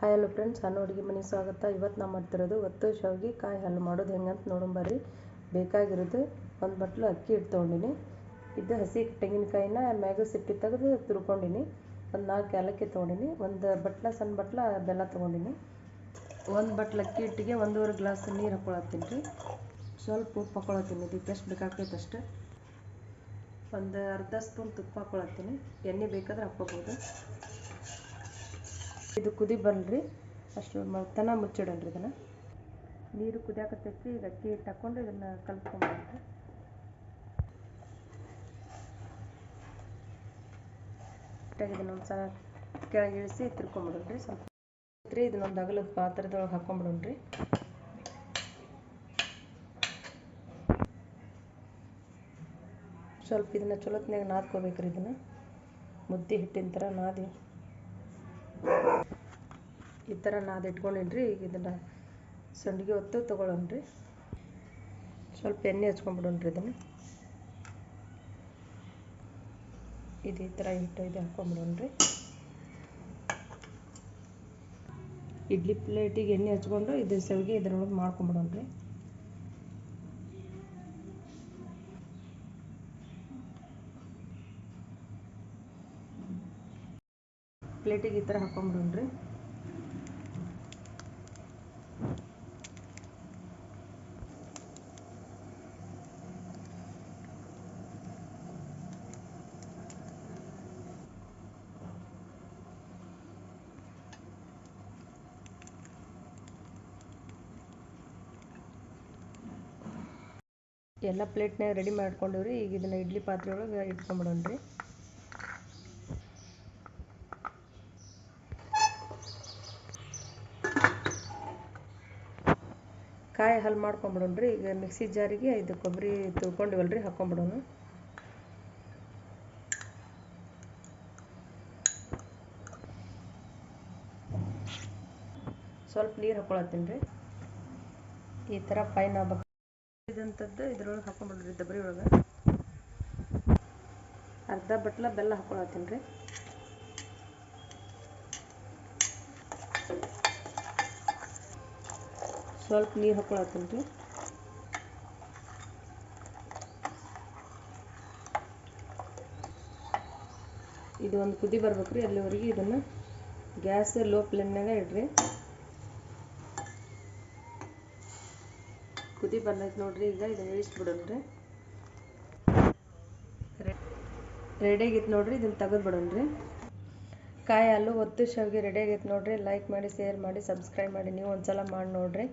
Hi hello friends ಹಣ್ಣು ಅಡುಗೆ ಮನೆ ಸ್ವಾಗತ. ಇವತ್ತು ನಾವು ಮಾಡ್ತಿರೋದು ಒತ್ತು ಶಾವಿಗೆ ಕಾಯಿ ಹಲ್ಲು ಮಾಡೋದು ಹೆಂಗಂತ ನೋಡೋಣ ಬರ್ರಿ. ಬೇಕಾಗಿರೋದು ಒಂದು ಬಟ್ಲು ಅಕ್ಕಿ ಹಿಟ್ಟು ತೊಗೊಂಡಿನಿ. ಇದು ಹಸಿ ತೆಂಗಿನಕಾಯಿನ ಮ್ಯಾಗ ಸಿಟ್ಟಿ ತೆಗೆದು ತುರ್ಕೊಂಡಿನಿ. ಒಂದು ನಾಲ್ಕು ಏಲಕ್ಕಿ ತೊಗೊಂಡಿನಿ. ಒಂದು ಬಟ್ಲ, ಸಣ್ಣ ಬಟ್ಲ, ಬೆಲ್ಲ ತೊಗೊಂಡಿನಿ. ಒಂದು ಬಟ್ಲು ಅಕ್ಕಿ ಹಿಟ್ಟಿಗೆ ಒಂದೂವರೆ ಗ್ಲಾಸ್ ನೀರು ಹಾಕೊಳತ್ತೀನಿ ರೀ. ಸ್ವಲ್ಪ ಉಪ್ಪು ಹಾಕೊಳತ್ತೀನಿ. ಇದಕ್ಕೆ ಎಷ್ಟು ಬೇಕಾಗ್ತೈತೆ ಅಷ್ಟು? ಒಂದು ಅರ್ಧ ಸ್ಪೂನ್ ತುಪ್ಪ ಹಾಕೊಳತ್ತೀನಿ. ಎಣ್ಣೆ ಬೇಕಾದ್ರೆ ಹಾಕ್ಕೋಬೋದು. ಇದು ಕುದಿ ಬರಲ್ರಿ ಅಷ್ಟು ತನ ಮುಚ್ಚಿಡೋಣ್ರಿ ಇದನ್ನು. ನೀರು ಕುದಿಯಾಕತ್ತೈತಿ, ಈಗ ಅಕ್ಕಿ ಹಿಟ್ಟು ಹಾಕ್ಕೊಂಡು ಇದನ್ನು ಕಲಿಸ್ಕೊಂಬಂದ್ರಿ ಇದನ್ನು ಒಂದು ಸಲ ಕೆಳಗೆ ಇಳಿಸಿ ತಿರ್ಕೊಂಬಿಡೋಣ್ರಿ. ಸ್ವಲ್ಪ ರೀ ಇದನ್ನೊಂದು ಅಗಲದ ಪಾತ್ರದೊಳಗೆ ಹಾಕ್ಕೊಂಬಿಡೋಣ್ರಿ ಸ್ವಲ್ಪ ಇದನ್ನ ಚಲೋತ್ನಾಗ ನಾದ್ಕೋಬೇಕ್ರಿ ಇದನ್ನು. ಮುದ್ದೆ ಹಿಟ್ಟಿನ ಥರ ನಾದಿ. ಈ ಥರ ನಾದು ಇಟ್ಕೊಂಡಿನಿ ರೀ ಈಗ ಇದನ್ನು ಸಂಡಿಗೆ ಹೊತ್ತು ತೊಗೊಳೋಣ್ರಿ ಸ್ವಲ್ಪ ಎಣ್ಣೆ ಹಚ್ಕೊಂಡ್ಬಿಡೋಣ್ರಿ ಇದನ್ನು. ಇದು ಈ ಥರ ಹಿಟ್ಟು ಇದು ಹಾಕ್ಕೊಂಬಿಡೋಣ್ರಿ ಇಡ್ಲಿ ಪ್ಲೇಟಿಗೆ ಎಣ್ಣೆ ಹಚ್ಕೊಂಡು ಇದು ಸೆವಿಗೆ ಇದ್ರೊಳಗೆ ಮಾಡ್ಕೊಂಬಿಡೋಣ್ರಿ. ಪ್ಲೇಟಿಗೆ ಈ ಥರ ಹಾಕ್ಕೊಂಬಿಡೋಣ್ರಿ ಎಲ್ಲ ಪ್ಲೇಟ್ನಾಗ ರೆಡಿ ಮಾಡ್ಕೊಂಡಿವ್ರಿ. ಈಗ ಇದನ್ನು ಇಡ್ಲಿ ಪಾತ್ರೆ ಒಳಗೆ ಇಟ್ಕೊಂಬಿಡೋಣ್ರಿ. ಕಾಯಿ ಹಾಲು ಮಾಡ್ಕೊಂಬಿಡೋಣ್ರಿ. ಈಗ ಮಿಕ್ಸಿ ಜಾರಿಗೆ ಇದು ಕೊಬ್ಬರಿ ತುರ್ಕೊಂಡಿವಲ್ರಿ ಹಾಕ್ಕೊಂಬಿಡೋಣ ಸ್ವಲ್ಪ ನೀರು ಹಾಕ್ಕೊಳತ್ತೀನಿ ರೀ. ಈ ಥರ ಫೈನ್ ಆಗ್ಬೇಕು. ಇದಂಥದ್ದು ಇದ್ರೊಳಗೆ ಹಾಕೊಂಡ್ಬಿಡ್ರಿ ದಬ್ರಿ ಒಳಗೆ. ಅರ್ಧ ಬಟ್ಲ ಬೆಲ್ಲ ಹಾಕೊಳತ್ತೀನಿ ಸ್ವಲ್ಪ ನೀರು ಹಾಕೊಳತ್ತೀನಿ ಇದು ಒಂದು ಕುದಿ ಬರ್ಬೇಕ್ರಿ, ಅಲ್ಲಿವರೆಗೆ ಇದನ್ನು ಗ್ಯಾಸ್ ಲೋ ಫ್ಲೇಮ್ನಾಗ ಇಡ್ರಿ. ಕುದಿ ಬಂದೈತೆ ನೋಡ್ರಿ ಈಗ ಇದನ್ನ ಇಳಿಸ್ಬಿಡೋಣ್ರಿ ರೆಡಿ ಆಗೈತೆ ನೋಡ್ರಿ ಇದನ್ನ ತೆಗೆದು ಬಿಡೋಣ್ರಿ. ಕಾಯಿ ಹಾಲು ಒತ್ತು ಶಾವಿಗೆ ರೆಡಿ ಆಗೈತೆ ನೋಡ್ರಿ. ಲೈಕ್ ಮಾಡಿ ಶೇರ್ ಮಾಡಿ ಸಬ್ಸ್ಕ್ರೈಬ್ ಮಾಡಿ. ನೀವು ಒಂದ್ಸಲ ಮಾಡಿ ನೋಡ್ರಿ.